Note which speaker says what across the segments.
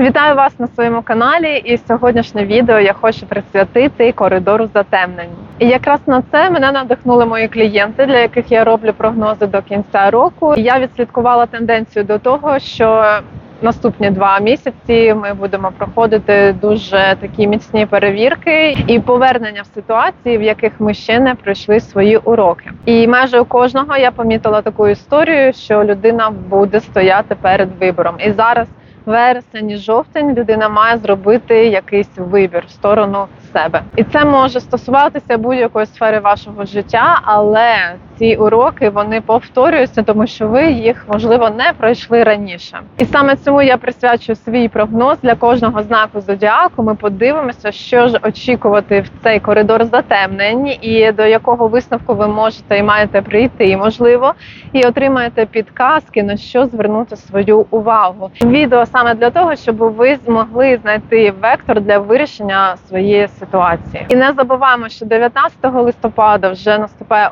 Speaker 1: Вітаю вас на своєму каналі. І сьогоднішнє відео я хочу присвятити коридору затемнень. І якраз на це мене надихнули мої клієнти, для яких я роблю прогнози до кінця року. Я відслідкувала тенденцію до того, що наступні два місяці ми будемо проходити дуже такі міцні перевірки і повернення в ситуації, в яких ми ще не пройшли свої уроки. І майже у кожного я помітила таку історію, що людина буде стояти перед вибором. І зараз вересень і жовтень людина має зробити якийсь вибір в сторону себе, і це може стосуватися будь-якої сфери вашого життя, але ці уроки вони повторюються, тому що ви їх можливо не пройшли раніше. І саме цьому я присвячую свій прогноз для кожного знаку зодіаку. Ми подивимося, що ж очікувати в цей коридор затемнень, і до якого висновку ви можете і маєте прийти, можливо, і отримаєте підказки на що звернути свою увагу. Відео саме для того, щоб ви змогли знайти вектор для вирішення своєї ситуації. І не забуваємо, що 19 листопада вже наступає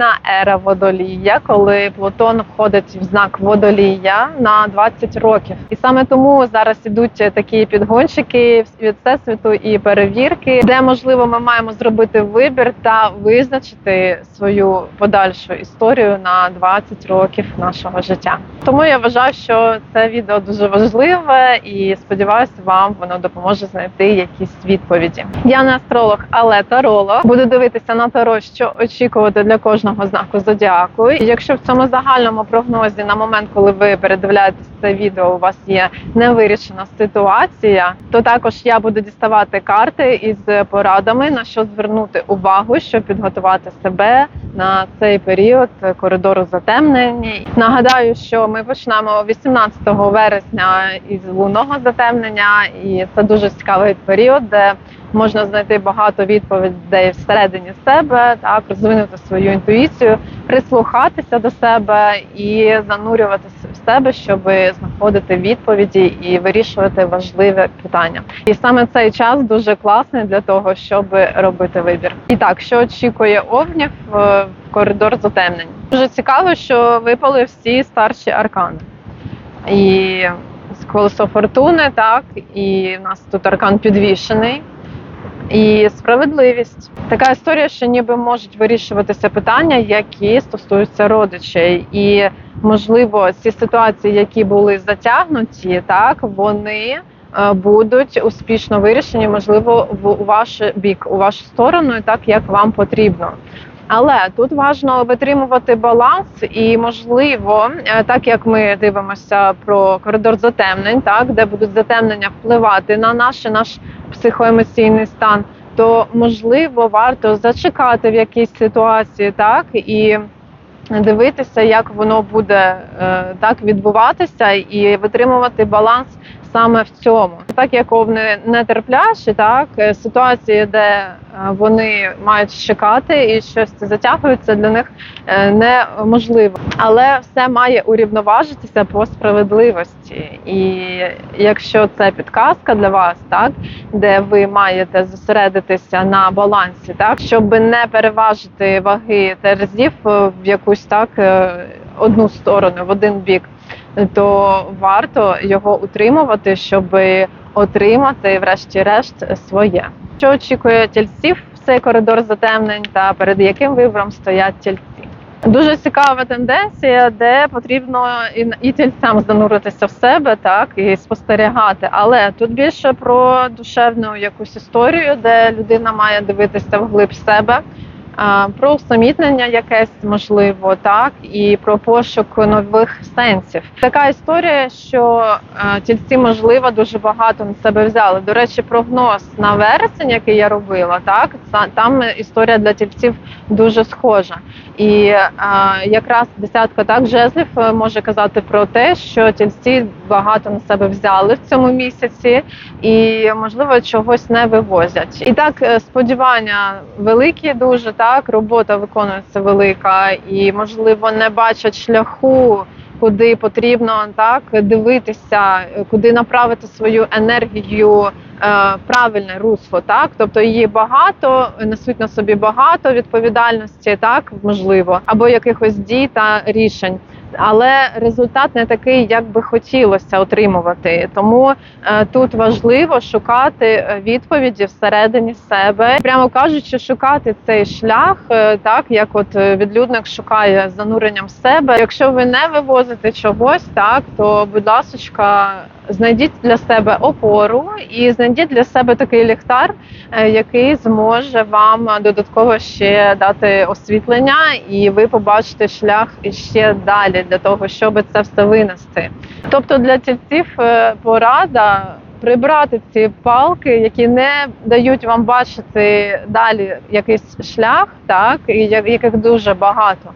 Speaker 1: офіційна ера водолія, коли Плутон входить в знак водолія на 20 років. І саме тому зараз ідуть такі підгончики від всесвіту і перевірки, де можливо ми маємо зробити вибір та визначити свою подальшу історію на 20 років нашого життя. Тому я вважаю, що це відео дуже важливе і сподіваюся, вам воно допоможе знайти якісь відповіді. Я не астролог, але таролог. Буду дивитися на таро, що очікувати для кожного знаку зодіаку. І якщо в цьому загальному прогнозі на момент, коли ви передивляєтесь це відео, у вас є невирішена ситуація, то також я буду діставати карти із порадами на що звернути увагу, щоб підготувати себе на цей період коридору затемнень. Нагадаю, що ми почнемо 18 вересня із лунного затемнення, і це дуже цікавий період, де можна знайти багато відповідей всередині себе, так розвинути свою інтуїцію, прислухатися до себе і занурюватися в себе, щоб знаходити відповіді і вирішувати важливі питання. І саме цей час дуже класний для того, щоб робити вибір. І так, що очікує овнів в коридор затемнень? Дуже цікаво, що випали всі старші аркани. І з колесо фортуни, так, і в нас тут аркан підвішений. І справедливість. Така історія, що ніби можуть вирішуватися питання, які стосуються родичей. І, можливо, ці ситуації, які були затягнуті, так, вони е, будуть успішно вирішені, можливо, в ваш бік, у вашу сторону, так як вам потрібно. Але тут важливо витримувати баланс, і можливо, е, так як ми дивимося про коридор затемнень, так де будуть затемнення впливати на наш, наш психоемоційний стан, то можливо варто зачекати в якійсь ситуації, так і дивитися, як воно буде е, так відбуватися, і витримувати баланс саме в цьому. Так як овни нетерплячі, так е, ситуації, де е, вони мають чекати і щось затягується, для них е, неможливо. Але все має урівноважитися по справедливості. І якщо це підказка для вас, так де ви маєте зосередитися на балансі, так щоб не переважити ваги терезів в якусь так одну сторону, в один бік то варто його утримувати, щоб отримати, врешті-решт, своє. Що очікує тільців в цей коридор затемнень, та перед яким вибором стоять тільці? Дуже цікава тенденція, де потрібно і, тільцям зануритися в себе, так і спостерігати. Але тут більше про душевну якусь історію, де людина має дивитися вглиб себе про усамітнення якесь можливо, так і про пошук нових сенсів. Така історія, що тільці можливо дуже багато на себе взяли. До речі, прогноз на вересень, який я робила, так там історія для тільців дуже схожа. І а, якраз десятка так жезлів е, може казати про те, що тільці багато на себе взяли в цьому місяці, і можливо чогось не вивозять. І так е, сподівання великі, дуже так робота виконується велика, і можливо не бачать шляху. Куди потрібно так дивитися, куди направити свою енергію Е, правильне русло, так тобто її багато, несуть на собі багато відповідальності, так можливо, або якихось дій та рішень. Але результат не такий, як би хотілося отримувати. Тому е, тут важливо шукати е, відповіді всередині себе, прямо кажучи, шукати цей шлях, е, так як от відлюдник шукає зануренням себе. Якщо ви не вивозите чогось, так то будь ласочка, знайдіть для себе опору і знайдіть для себе такий ліхтар, е, який зможе вам додатково ще дати освітлення, і ви побачите шлях ще далі для того, щоб це все винести. Тобто для тільців е, порада. Прибрати ці палки, які не дають вам бачити далі якийсь шлях, так і яких дуже багато.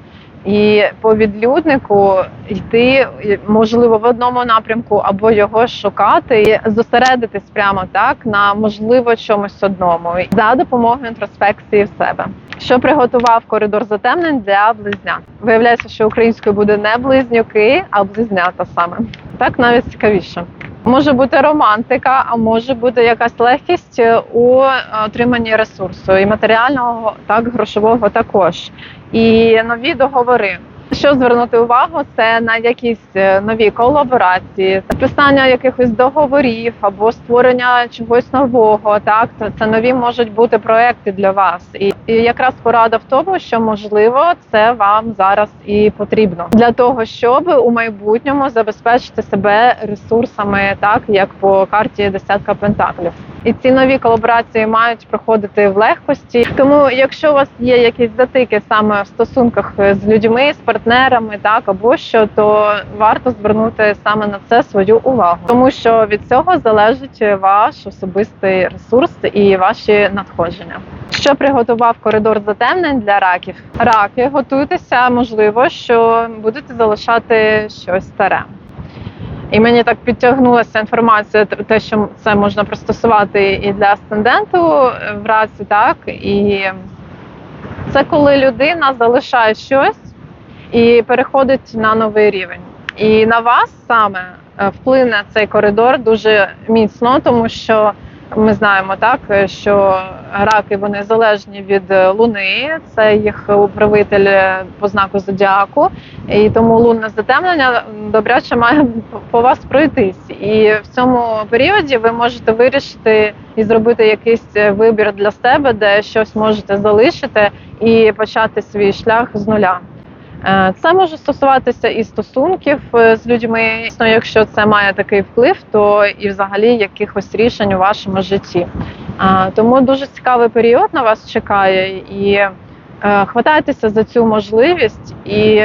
Speaker 1: І по відлюднику йти можливо в одному напрямку або його шукати, і зосередитись прямо так на можливо чомусь одному за допомогою інтроспекції в себе. Що приготував коридор затемнень для близнят? Виявляється, що українською буде не близнюки, а близнята саме. Так навіть цікавіше. Може бути романтика, а може бути якась легкість у отриманні ресурсу і матеріального, так грошового також. І нові договори. Що звернути увагу, це на якісь е, нові колаборації, підписання якихось договорів або створення чогось нового. Так, це нові можуть бути проекти для вас. І, і якраз порада в тому, що можливо це вам зараз і потрібно для того, щоб у майбутньому забезпечити себе ресурсами, так як по карті десятка пентаклів. І ці нові колаборації мають проходити в легкості. Тому, якщо у вас є якісь затики саме в стосунках з людьми, з партнерами, так або що, то варто звернути саме на це свою увагу, тому що від цього залежить ваш особистий ресурс і ваші надходження. Що приготував коридор затемнень для раків? Раки, готуйтеся, можливо, що будете залишати щось старе. І мені так підтягнулася інформація, те, що це можна пристосувати і для асценденту в раці, так і це коли людина залишає щось і переходить на новий рівень. І на вас саме е, вплине цей коридор дуже міцно, тому що ми знаємо так, що раки вони залежні від е, луни, це їх управитель е, по знаку зодіаку. І тому лунне затемнення добряче має по вас пройтись. І в цьому періоді ви можете вирішити і зробити якийсь е, вибір для себе, де щось можете залишити і почати свій шлях з нуля. Е, Це може стосуватися і стосунків е, з людьми. Якщо це має такий вплив, то і взагалі якихось рішень у вашому житті. А, Тому дуже цікавий період на вас чекає, і е, хватайтеся за цю можливість і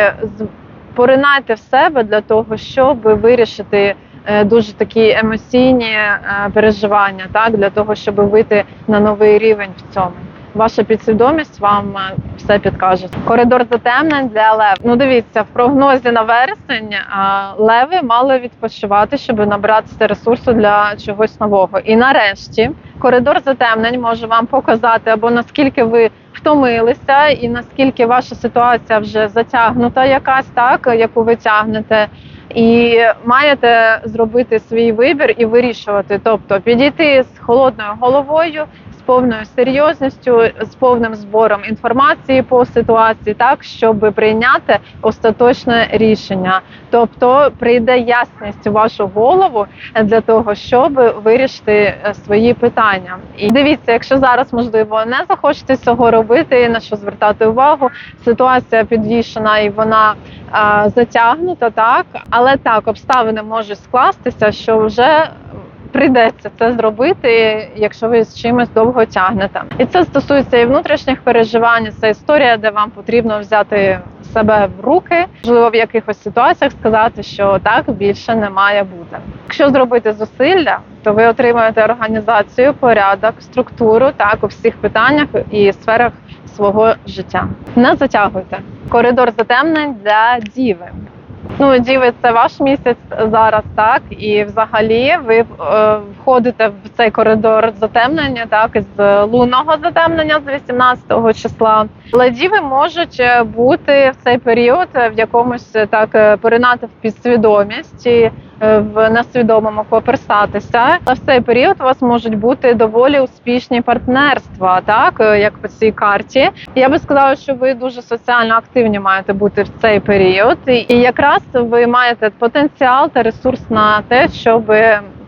Speaker 1: поринайте в себе для того, щоб вирішити е, дуже такі емоційні е, переживання, так для того, щоб вийти на новий рівень в цьому. Ваша підсвідомість вам е, все підкаже. Коридор затемнень для лев. Ну дивіться, в прогнозі на вересень леви мали відпочивати, щоб набратися ресурсу для чогось нового. І нарешті коридор затемнень може вам показати або наскільки ви втомилися, і наскільки ваша ситуація вже затягнута, якась так, яку ви тягнете. І маєте зробити свій вибір і вирішувати, тобто підійти з холодною головою, повною серйозністю, з повним збором інформації по ситуації, так щоб прийняти остаточне рішення. Тобто прийде ясність у вашу голову для того, щоб вирішити е, свої питання. І дивіться, якщо зараз можливо не захочете цього робити, на що звертати увагу, ситуація підвішена і вона а, затягнута, так але так обставини можуть скластися, що вже прийдеться це зробити, якщо ви з чимось довго тягнете. І це стосується і внутрішніх переживань. Це історія, де вам потрібно взяти себе в руки, можливо, в якихось ситуаціях сказати, що так більше не має бути. Якщо зробити зусилля, то ви отримаєте організацію, порядок, структуру так у всіх питаннях і сферах свого життя. Не затягуйте. Коридор затемнень для діви. Ну, діви, це ваш місяць зараз, так і взагалі ви е, входите в цей коридор затемнення, так з лунного затемнення з 18 числа. Ледіви можуть е, бути в цей період е, в якомусь е, так поринати в підсвідомість і в несвідомому коперстатися. А в цей період у вас можуть бути доволі успішні партнерства, так як по цій карті. Я би сказала, що ви дуже соціально активні маєте бути в цей період, і якраз ви маєте потенціал та ресурс на те, щоб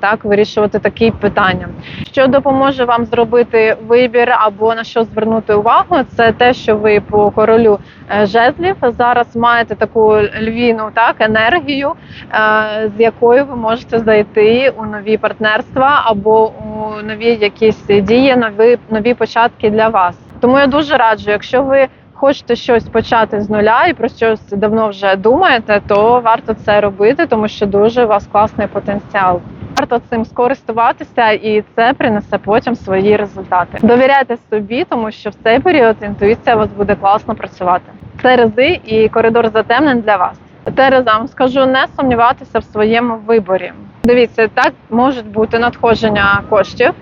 Speaker 1: так вирішувати такі питання. Що допоможе вам зробити вибір або на що звернути увагу, це те, що ви по королю е, жезлів зараз маєте таку львіну так енергію, е, з якою ви можете зайти у нові партнерства або у нові якісь дії, нові нові початки для вас. Тому я дуже раджу, якщо ви хочете щось почати з нуля і про щось давно вже думаєте, то варто це робити, тому що дуже у вас класний потенціал. Варто цим скористуватися, і це принесе потім свої результати. Довіряйте собі, тому що в цей період інтуїція у вас буде класно працювати. Терези і коридор затемнень для вас. Терезам скажу не сумніватися в своєму виборі. Дивіться, так можуть бути надходження коштів.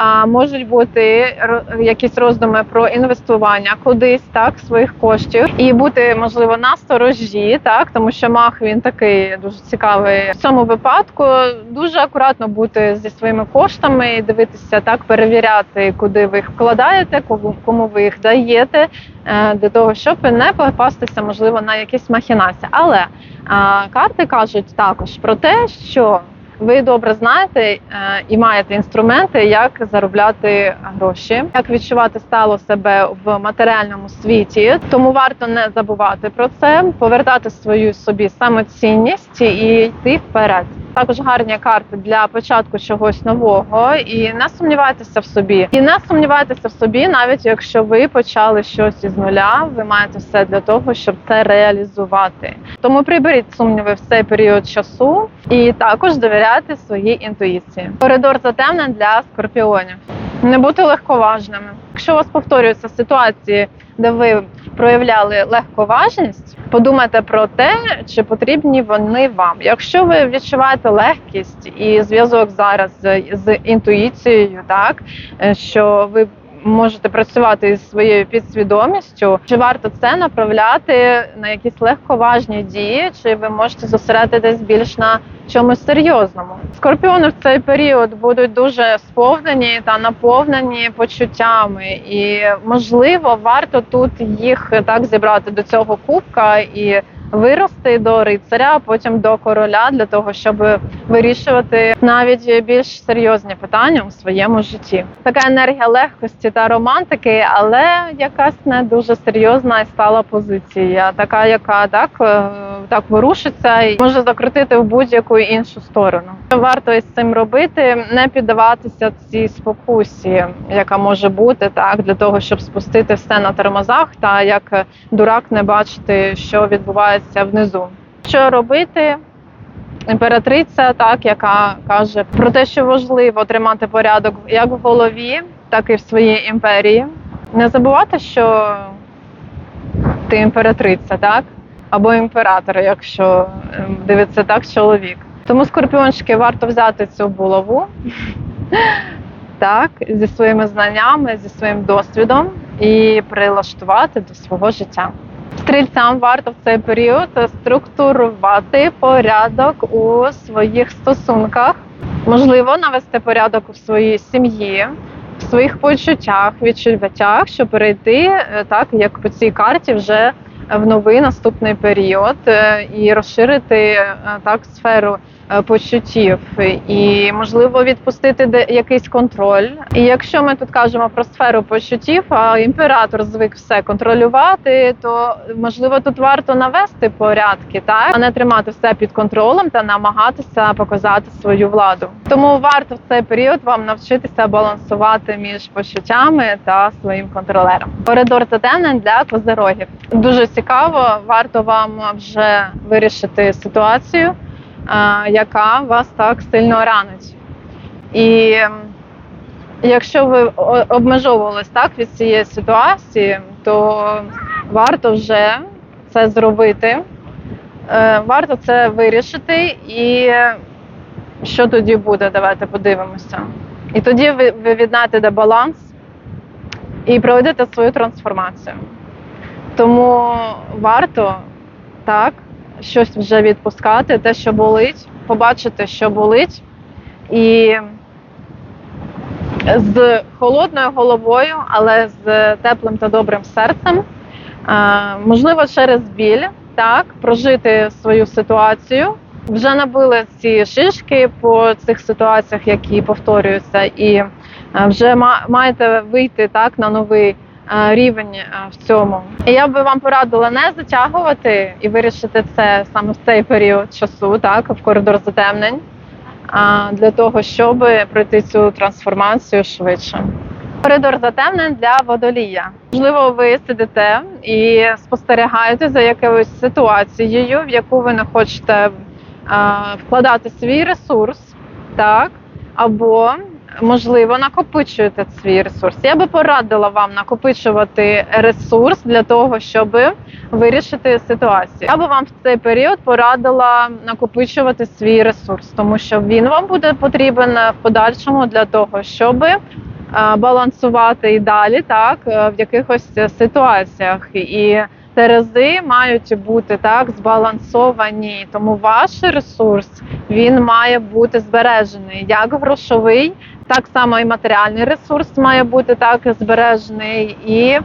Speaker 1: А можуть бути якісь роздуми про інвестування кудись так своїх коштів, і бути можливо на сторожі, так тому що мах він такий дуже цікавий. В цьому випадку дуже акуратно бути зі своїми коштами, і дивитися так, перевіряти, куди ви їх вкладаєте, кому кому ви їх даєте, е, для того, щоб не попастися, можливо, на якісь махінації. Але а, карти кажуть також про те, що ви добре знаєте е, і маєте інструменти, як заробляти гроші, як відчувати стало себе в матеріальному світі. Тому варто не забувати про це, повертати свою собі самоцінність і йти вперед. Також гарні карти для початку чогось нового, і не сумнівайтеся в собі, і не сумнівайтеся в собі, навіть якщо ви почали щось із нуля, ви маєте все для того, щоб це реалізувати. Тому приберіть сумніви в цей період часу і також довіряйте своїй інтуїції. Коридор затемнень для скорпіонів. Не бути легковажними. Якщо у вас повторюються ситуації, де ви проявляли легковажність, подумайте про те, чи потрібні вони вам. Якщо ви відчуваєте легкість і зв'язок зараз з, інтуїцією, так е, що ви можете працювати із своєю підсвідомістю, чи варто це направляти на якісь легковажні дії, чи ви можете зосередитись більш на чомусь серйозному. Скорпіони в цей період будуть дуже сповнені та наповнені почуттями, і можливо варто тут їх так зібрати до цього кубка і вирости до рицаря, а потім до короля для того, щоб вирішувати навіть більш серйозні питання у своєму житті. Така енергія легкості та романтики, але якась не дуже серйозна і стала позиція, така, яка так, е, так ворушиться і може закрутити в будь-яку іншу сторону. Варто із цим робити, не піддаватися цій спокусі, яка може бути так, для того, щоб спустити все на тормозах, та як дурак не бачити, що відбувається внизу. Що робити? Імператриця, так яка каже про те, що важливо тримати порядок як в голові, так і в своїй імперії. Не забувати, що ти імператриця, так? Або імператор, якщо ем, дивиться так чоловік. Тому скорпіончики варто взяти цю булаву так, зі своїми знаннями, зі своїм досвідом і прилаштувати до свого життя. Стрільцям варто в цей період структурувати порядок у своїх стосунках, можливо, навести порядок у своїй сім'ї, в своїх почуттях, відчуттях, щоб перейти е, так, як по цій карті, вже в новий наступний період е, і розширити е, так сферу почуттів, і можливо відпустити де якийсь контроль. І якщо ми тут кажемо про сферу почуттів, а імператор звик все контролювати, то можливо тут варто навести порядки, так а не тримати все під контролем та намагатися показати свою владу. Тому варто в цей період вам навчитися балансувати між почуттями та своїм контролером. Коридор затемнень для козирогів. Дуже цікаво, варто вам вже вирішити ситуацію, е, яка вас так сильно ранить. І якщо ви обмежовувались так від цієї ситуації, то варто вже це зробити, Е, варто це вирішити. І що тоді буде? Давайте подивимося. І тоді ви віднайдете баланс і проведете свою трансформацію. Тому варто так щось вже відпускати, те, що болить, побачити, що болить, і з холодною головою, але з теплим та добрим серцем, можливо, через біль, так, прожити свою ситуацію. Вже набили ці шишки по цих ситуаціях, які повторюються, і вже ма- маєте вийти так на новий рівень е, в цьому. І я би вам порадила не затягувати і вирішити це саме в цей період часу, так в коридор затемнень, для того, щоб пройти цю трансформацію швидше. Коридор затемнень для водолія. Можливо, ви сидите і спостерігаєте за якоюсь ситуацією, в яку ви не хочете вкладати свій ресурс, так або можливо накопичуєте свій ресурс. Я би порадила вам накопичувати ресурс для того, щоб вирішити ситуацію. Я би вам в цей період порадила накопичувати свій ресурс, тому що він вам буде потрібен в подальшому для того, щоб е, балансувати і далі, так е, в якихось ситуаціях. І терези мають бути так збалансовані, тому ваш ресурс він має бути збережений як грошовий, так само і матеріальний ресурс має бути так збережений і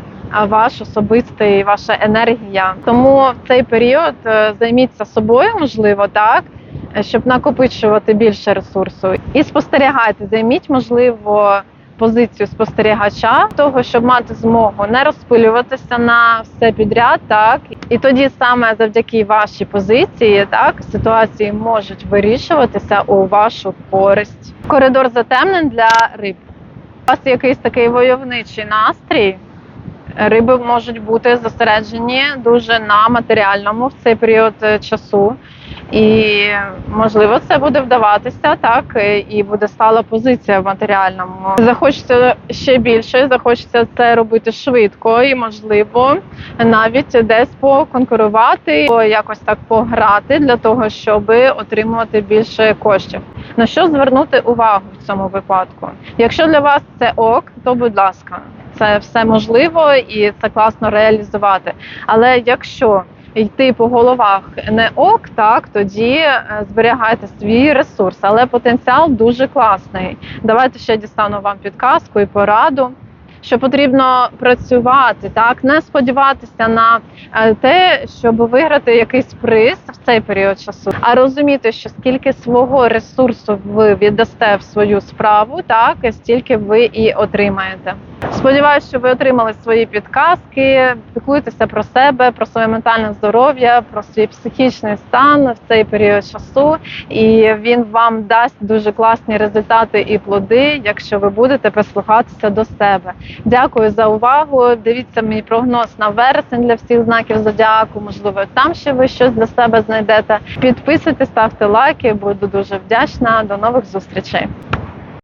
Speaker 1: ваш особистий, ваша енергія. Тому в цей період е, займіться собою, можливо, так. е, Щоб накопичувати більше ресурсу і спостерігайте, займіть можливо позицію спостерігача, того, щоб мати змогу не розпилюватися на все підряд, так і тоді саме завдяки вашій позиції, так ситуації можуть вирішуватися у вашу користь. Коридор затемнень для риб. У вас якийсь такий войовничий настрій. Риби можуть бути зосереджені дуже на матеріальному в цей період е, часу. І можливо це буде вдаватися так, і буде стала позиція в матеріальному. Захочеться ще більше, захочеться це робити швидко і, можливо, навіть десь поконкурувати, якось так пограти для того, щоб отримувати більше коштів. На що звернути увагу в цьому випадку? Якщо для вас це ок, то будь ласка, це все можливо і це класно реалізувати. Але якщо йти по головах не ок, так тоді е, зберігайте свій ресурс, але потенціал дуже класний. Давайте ще дістану вам підказку і пораду. Що потрібно працювати, так не сподіватися на е, те, щоб виграти якийсь приз в цей період часу, а розуміти, що скільки свого ресурсу ви віддасте в свою справу, так стільки ви і отримаєте. Сподіваюсь, що ви отримали свої підказки. Піклуйтеся про себе, про своє ментальне здоров'я, про свій психічний стан в цей період часу, і він вам дасть дуже класні результати і плоди, якщо ви будете прислухатися до себе. Дякую за увагу. Дивіться мій прогноз на вересень для всіх знаків зодіаку. Можливо, там ще ви щось для себе знайдете. Підписуйтесь, ставте лайки. Буду дуже вдячна. До нових зустрічей.